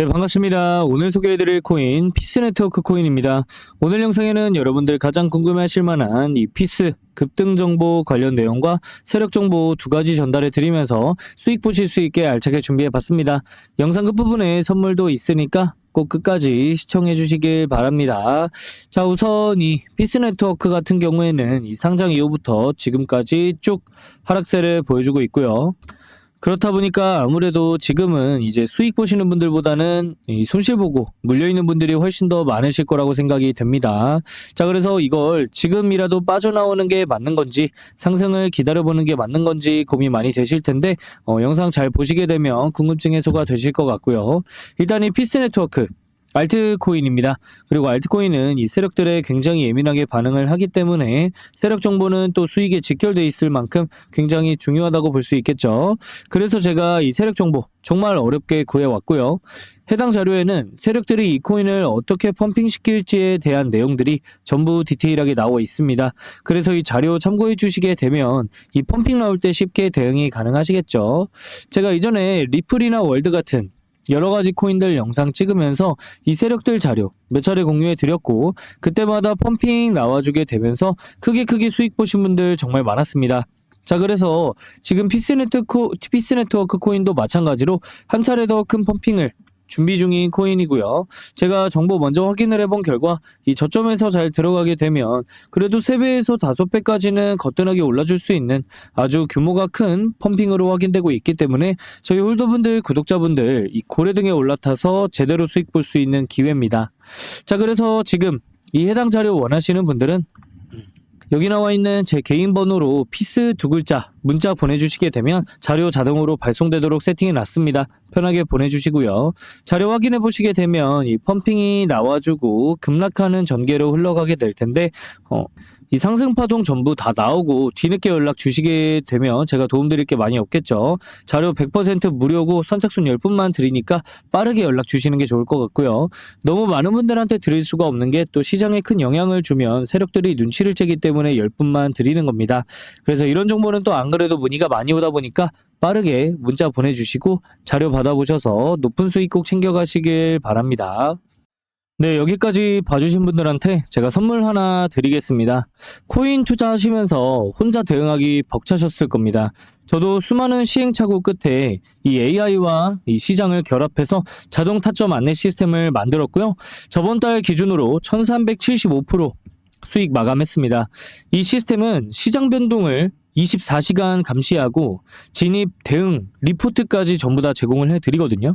네, 반갑습니다. 오늘 소개해드릴 코인 피스 네트워크 코인입니다. 오늘 영상에는 여러분들 가장 궁금해하실 만한 이 피스 급등 정보 관련 내용과 세력 정보 두 가지 전달해 드리면서 수익 보실 수 있게 알차게 준비해 봤습니다. 영상 끝부분에 선물도 있으니까 꼭 끝까지 시청해 주시길 바랍니다. 자, 우선 이 피스 네트워크 같은 경우에는 이 상장 이후부터 지금까지 쭉 하락세를 보여주고 있고요. 그렇다 보니까 아무래도 지금은 이제 수익 보시는 분들보다는 이 손실 보고 물려 있는 분들이 훨씬 더 많으실 거라고 생각이 됩니다. 자, 그래서 이걸 지금이라도 빠져나오는 게 맞는 건지 상승을 기다려보는 게 맞는 건지 고민 많이 되실 텐데 어, 영상 잘 보시게 되면 궁금증 해소가 되실 것 같고요. 일단 이 피스 네트워크 알트코인입니다. 그리고 알트코인은 이 세력들에 굉장히 예민하게 반응을 하기 때문에 세력 정보는 또 수익에 직결돼 있을 만큼 굉장히 중요하다고 볼 수 있겠죠. 그래서 제가 이 세력 정보 정말 어렵게 구해왔고요. 해당 자료에는 세력들이 이 코인을 어떻게 펌핑시킬지에 대한 내용들이 전부 디테일하게 나와 있습니다. 그래서 이 자료 참고해 주시게 되면 이 펌핑 나올 때 쉽게 대응이 가능하시겠죠. 제가 이전에 리플이나 월드 같은 여러 가지 코인들 영상 찍으면서 이 세력들 자료 몇 차례 공유해 드렸고 그때마다 펌핑 나와주게 되면서 크게 크게 수익 보신 분들 정말 많았습니다. 자 그래서 지금 피스네트 코, 피스 네트워크 코인도 마찬가지로 한 차례 더 큰 펌핑을 준비 중인 코인이고요. 제가 정보 먼저 확인을 해본 결과 이 저점에서 잘 들어가게 되면 그래도 3배에서 5배까지는 거뜬하게 올라줄 수 있는 아주 규모가 큰 펌핑으로 확인되고 있기 때문에 저희 홀더분들, 구독자분들 이 고래 등에 올라타서 제대로 수익 볼 수 있는 기회입니다. 자, 그래서 지금 이 해당 자료 원하시는 분들은 여기 나와 있는 제 개인 번호로 피스 두 글자 문자 보내주시게 되면 자료 자동으로 발송되도록 세팅해 놨습니다. 편하게 보내주시고요. 자료 확인해 보시게 되면 이 펌핑이 나와주고 급락하는 전개로 흘러가게 될 텐데 어, 이 상승 파동 전부 다 나오고 뒤늦게 연락 주시게 되면 제가 도움드릴 게 많이 없겠죠. 자료 100% 무료고 선착순 10분만 드리니까 빠르게 연락 주시는 게 좋을 것 같고요. 너무 많은 분들한테 드릴 수가 없는 게 또 시장에 큰 영향을 주면 세력들이 눈치를 채기 때문에 10분만 드리는 겁니다. 그래서 이런 정보는 또 안 그래도 문의가 많이 오다 보니까 빠르게 문자 보내주시고 자료 받아보셔서 높은 수익 꼭 챙겨가시길 바랍니다. 네, 여기까지 봐주신 분들한테 제가 선물 하나 드리겠습니다. 코인 투자하시면서 혼자 대응하기 벅차셨을 겁니다. 저도 수많은 시행착오 끝에 이 AI와 이 시장을 결합해서 자동 타점 안내 시스템을 만들었고요. 저번 달 기준으로 1375% 수익 마감했습니다. 이 시스템은 시장 변동을 24시간 감시하고 진입, 대응, 리포트까지 전부 다 제공을 해드리거든요.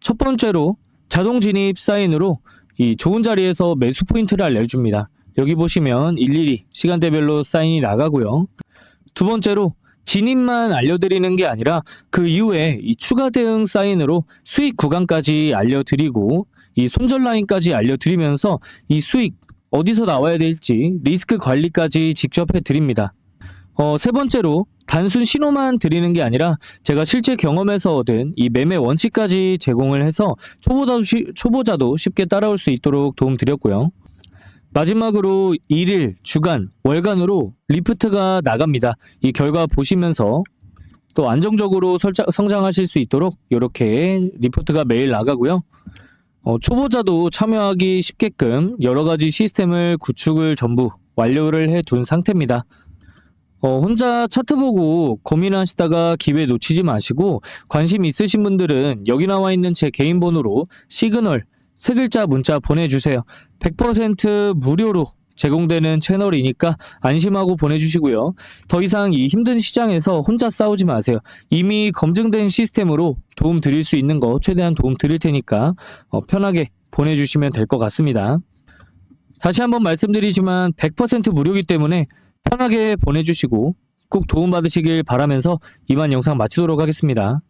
첫 번째로 자동 진입 사인으로 이 좋은 자리에서 매수 포인트를 알려줍니다. 여기 보시면 일일이 시간대별로 사인이 나가고요. 두 번째로 진입만 알려드리는 게 아니라 그 이후에 이 추가 대응 사인으로 수익 구간까지 알려드리고 이 손절 라인까지 알려드리면서 이 수익 어디서 나와야 될지 리스크 관리까지 직접 해드립니다. 어, 세 번째로 단순 신호만 드리는 게 아니라 제가 실제 경험에서 얻은 이 매매 원칙까지 제공을 해서 초보자도, 쉬- 초보자도 쉽게 따라올 수 있도록 도움드렸고요. 마지막으로 일일, 주간, 월간으로 리프트가 나갑니다. 이 결과 보시면서 또 안정적으로 설자, 성장하실 수 있도록 이렇게 리포트가 매일 나가고요. 어, 초보자도 참여하기 쉽게끔 여러 가지 시스템을 구축을 전부 완료를 해 둔 상태입니다. 어, 혼자 차트 보고 고민하시다가 기회 놓치지 마시고 관심 있으신 분들은 여기 나와 있는 제 개인 번호로 시그널 세 글자 문자 보내주세요. 100% 무료로 제공되는 채널이니까 안심하고 보내주시고요. 더 이상 이 힘든 시장에서 혼자 싸우지 마세요. 이미 검증된 시스템으로 도움 드릴 수 있는 거 최대한 도움 드릴 테니까 어, 편하게 보내주시면 될 것 같습니다. 다시 한번 말씀드리지만 100% 무료이기 때문에 편하게 보내주시고 꼭 도움받으시길 바라면서 이만 영상 마치도록 하겠습니다.